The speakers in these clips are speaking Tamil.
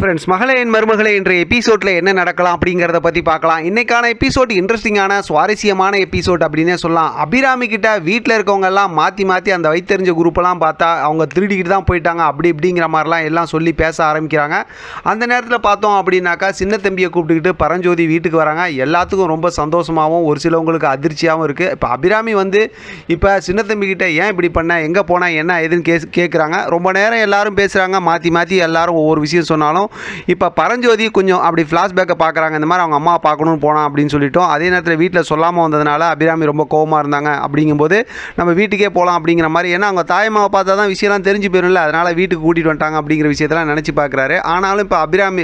ஃப்ரெண்ட்ஸ் மகளே என் மருமகளே இன்றைய எபிசோட்ல என்ன நடக்கலாம் அப்படிங்கிறத பற்றி பார்க்கலாம். இன்னைக்கான எபிசோட் இன்ட்ரெஸ்டிங்கான சுவாரஸ்யமான எபிசோட் அப்படின்னே சொல்லலாம். அபிராமி கிட்ட வீட்டில் இருக்கவங்க எல்லாம் மாற்றி மாற்றி அந்த வைத்தறிஞ்ச குரூப்பெல்லாம் பார்த்தா அவங்க திருடிக்கிட்டு தான் போயிட்டாங்க அப்படி இப்படிங்கிற மாதிரிலாம் எல்லாம் சொல்லி பேச ஆரம்பிக்கிறாங்க. அந்த நேரத்தில் பார்த்தோம் அப்படின்னாக்கா சின்ன தம்பியை கூப்பிட்டுக்கிட்டு பரஞ்சோதி வீட்டுக்கு வராங்க. எல்லாத்துக்கும் ரொம்ப சந்தோஷமாகவும் ஒரு சிலவங்களுக்கு அதிர்ச்சியாகவும் இருக்குது இப்போ அபிராமி வந்து இப்போ சின்ன தம்பி கிட்ட ஏன் இப்படி பண்ண எங்கே போனால் என்ன ஏதுன்னு கேஸ் கேட்குறாங்க ரொம்ப நேரம் எல்லாரும் பேசுகிறாங்க மாற்றி மாற்றி எல்லாரும் ஒவ்வொரு விஷயம் சொன்னாலும் இப்போ பரஞ்சோதி கொஞ்சம் அப்படி ஃப்ளாஷ்பேக்கை பார்க்குறாங்க இந்த மாதிரி அவங்க அம்மா பார்க்கணும்னு போனான் அப்படின்னு சொல்லிட்டோம். அதே நேரத்தில் வீட்டில் சொல்லாமல் வந்ததுனால அபிராமி ரொம்ப கோவமாக இருந்தாங்க. அப்படிங்கும்போது நம்ம வீட்டுக்கே போகலாம் அப்படிங்கிற மாதிரி. ஏன்னா அவங்க தாய்மாவை பார்த்தா தான் விஷயம்லாம் தெரிஞ்சு போயிடும்ல அதனால் வீட்டுக்கு கூட்டிகிட்டு வந்துட்டாங்க அப்படிங்கிற விஷயத்தெல்லாம் நினச்சி பார்க்குறாரு ஆனாலும் இப்போ அபிராமி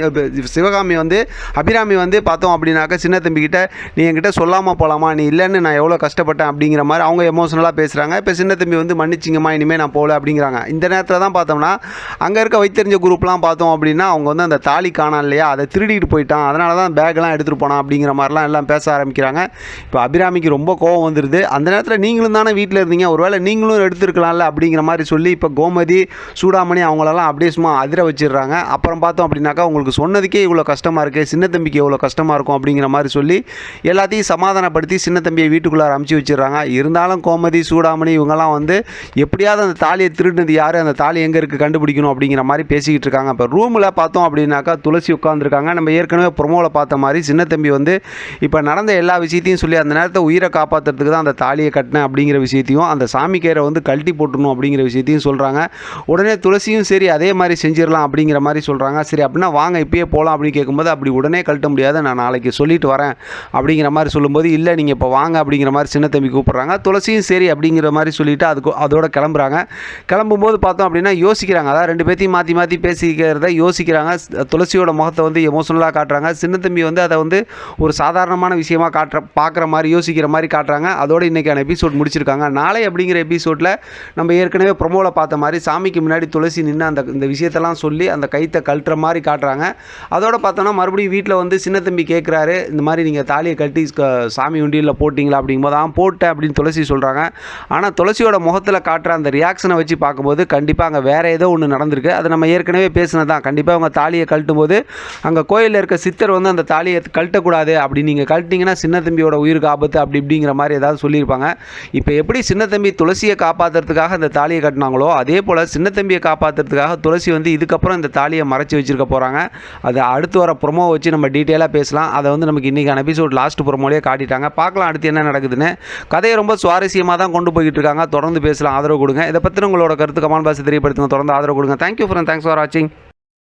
சிவகாமி வந்து அபிராமி வந்து பார்த்தோம் அப்படின்னாக்கா சின்ன தம்பிக்கிட்ட நீ என்கிட்ட சொல்லாமல் போகலாமா நீ இல்லைன்னு நான் எவ்வளோ கஷ்டப்பட்டேன் அப்படிங்கிற மாதிரி அவங்க எமோஷனலாக பேசுகிறாங்க இப்போ சின்ன தம்பி வந்து மன்னிச்சிங்கம்மா இனிமேல் நான் போகல அப்படிங்கிறாங்க. இந்த நேரத்தில் தான் பார்த்தோம்னா அங்கே இருக்க வைத்தறிஞ்ச குரூப்லாம் பார்த்தோம் அப்படின்னா அவங்க வந்து அந்த தாலி காணாம் இல்லையா? அதை திருடிட்டு போயிட்டான். அதனால தான் பேக்லாம் எடுத்துகிட்டு போனான் அப்படிங்கிற மாதிரிலாம் எல்லாம் பேச ஆரம்பிக்கிறாங்க. இப்போ அபிராமிக்கு ரொம்ப கோவம் வந்துடுது அந்த நேரத்தில் நீங்களும் தானே வீட்டில் இருந்தீங்க. ஒருவேளை நீங்களும் எடுத்துருக்கலாம்ல அப்படிங்கிற மாதிரி சொல்லி இப்போ கோமதி சூடாமணி அவங்களெல்லாம் அப்படியே சும்மா அதிர வச்சிடுறாங்க. அப்புறம் பார்த்தோம் அப்படின்னாக்கா உங்களுக்கு சொன்னதுக்கே இவ்வளோ கஷ்டமாக இருக்குது சின்ன தம்பிக்கு எவ்வளோ கஷ்டமாக இருக்கும் அப்படிங்கிற மாதிரி சொல்லி எல்லாத்தையும் சமாதானப்படுத்தி சின்ன தம்பியை வீட்டுக்குள்ளார அமுச்சு வச்சிடுறாங்க. இருந்தாலும் கோமதி சூடாமணி இவங்கெல்லாம் வந்து எப்படியாவது அந்த தாலியை திருடினது யார்? அந்த தாலி எங்கே இருக்குது கண்டுபிடிக்கணும் அப்படிங்கிற மாதிரி பேசிக்கிட்டு இருக்காங்க. இப்போ ரூமில் பார்த்தோம் அப்படின்னாக்கா துளசி உட்காந்துருக்காங்க நம்ம ஏற்கனவே ப்ரொமோவில் பார்த்த மாதிரி சின்ன தம்பி வந்து இப்போ நடந்த எல்லா விஷயத்தையும் சொல்லி அந்த நேரத்தை உயிரை காப்பாற்றுறதுக்கு தான் அந்த தாலியை கட்டினேன் அப்படிங்கிற விஷயத்தையும் அந்த சாமி கேரை வந்து கழட்டி போட்டுணும் அப்படிங்கிற விஷயத்தையும் சொல்கிறாங்க உடனே துளசியும் சரி அதே மாதிரி செஞ்சிடலாம் அப்படிங்கிற மாதிரி சொல்கிறாங்க சரி அப்படின்னா வாங்க இப்பயே போகலாம் அப்படின்னு கேட்கும்போது அப்படி உடனே கழட்ட முடியாது நான் நாளைக்கு சொல்லிட்டு வரேன் அப்படிங்கிற மாதிரி சொல்லும்போது இல்லை நீங்கள் இப்போ வாங்க அப்படிங்கிற மாதிரி சின்ன தம்பி கூப்பிட்றாங்க. துளசியும் சரி அப்படிங்கிற மாதிரி சொல்லிட்டு அதுக்கு அதோட கிளம்புறாங்க. கிளம்பும்போது பார்த்தோம் அப்படின்னா யோசிக்கிறாங்க. அதாவது ரெண்டு பேர்த்தையும் மாற்றி மாற்றி பேசிக்கிறத யோசிக்கிறாங்க. ஸ்- துளசியோட முகத்தை வந்து எமோஷனலாக காட்டுறாங்க. சின்ன தம்பி வந்து அதை வந்து ஒரு சாதாரணமான விஷயமா காட்டுற பார்க்குற மாதிரி யோசிக்கிற மாதிரி காட்டுறாங்க. அதோட இன்றைக்கான எபிசோட் முடிச்சிருக்காங்க. நாளை அப்படிங்கிற எபிசோடில் நம்ம ஏற்கனவே ப்ரொமோவில் பார்த்த மாதிரி சாமிக்கு முன்னாடி துளசி நின்று அந்த இந்த விஷயத்தெல்லாம் சொல்லி அந்த கைத்தை கழட்டுற மாதிரி காட்டுறாங்க. அதோட பார்த்தோன்னா மறுபடியும் வீட்டில் வந்து சின்ன தம்பி கேட்குறாரு இந்த மாதிரி நீங்கள் தாலியை கட்டி சாமி உண்டியலில் போட்டிங்களா அப்படிங்கும்போது ஆ போட்டேன் அப்படின்னு துளசி சொல்கிறாங்க ஆனால் துளசியோட முகத்தில் காட்டுற அந்த ரியாக்ஷனை வச்சு பார்க்கும்போது கண்டிப்பாக அங்கே வேறு ஏதோ ஒன்று நடந்திருக்கு. அது நம்ம ஏற்கனவே பேசினது தான் கண்டிப்பாக அவங்க தாலியை கழட்டும் போது அங்கே கோயிலில் இருக்க சித்தர் வந்து அந்த தாலியை கழட்டக்கூடாது. அப்படி நீங்கள் கழட்டிங்கன்னா சின்ன தம்பியோட உயிருக்கு ஆபத்து அப்படி இப்படிங்கிற மாதிரி ஏதாவது சொல்லியிருப்பாங்க. இப்போ எப்படி சின்ன தம்பி துளசியை காப்பாற்றுறதுக்காக அந்த தாலியை கட்டினாங்களோ அதே போல் சின்ன தம்பியை காப்பாற்றுறதுக்காக துளசி வந்து இதுக்கப்புறம் இந்த தாலியை மறைச்சி வச்சிருக்க போகிறாங்க அதை அடுத்து வர ப்ரொமோ வச்சு நம்ம டீட்டெயிலாக பேசலாம். அதை வந்து நமக்கு இன்றைக்கான எபிசோட் லாஸ்ட் ப்ரொமோலேயே காட்டிட்டாங்க. பார்க்கலாம் அடுத்து என்ன நடக்குதுன்னு. கதையை ரொம்ப சுவாரஸ்யமாக தான் கொண்டு போய்கிட்டு இருக்காங்க. தொடர்ந்து பேசலாம். ஆதரவு கொடுங்க. இதை பற்றி உங்களோட கருத்து கமெண்ட் பாக்ஸ் தெரியப்படுத்துங்க. தொடர்ந்து ஆதரவு கொடுங்க. தேங்க்யூ ஃப்ரெண்ட் தேங்க்ஸ் ஃபார் வாட்சிங்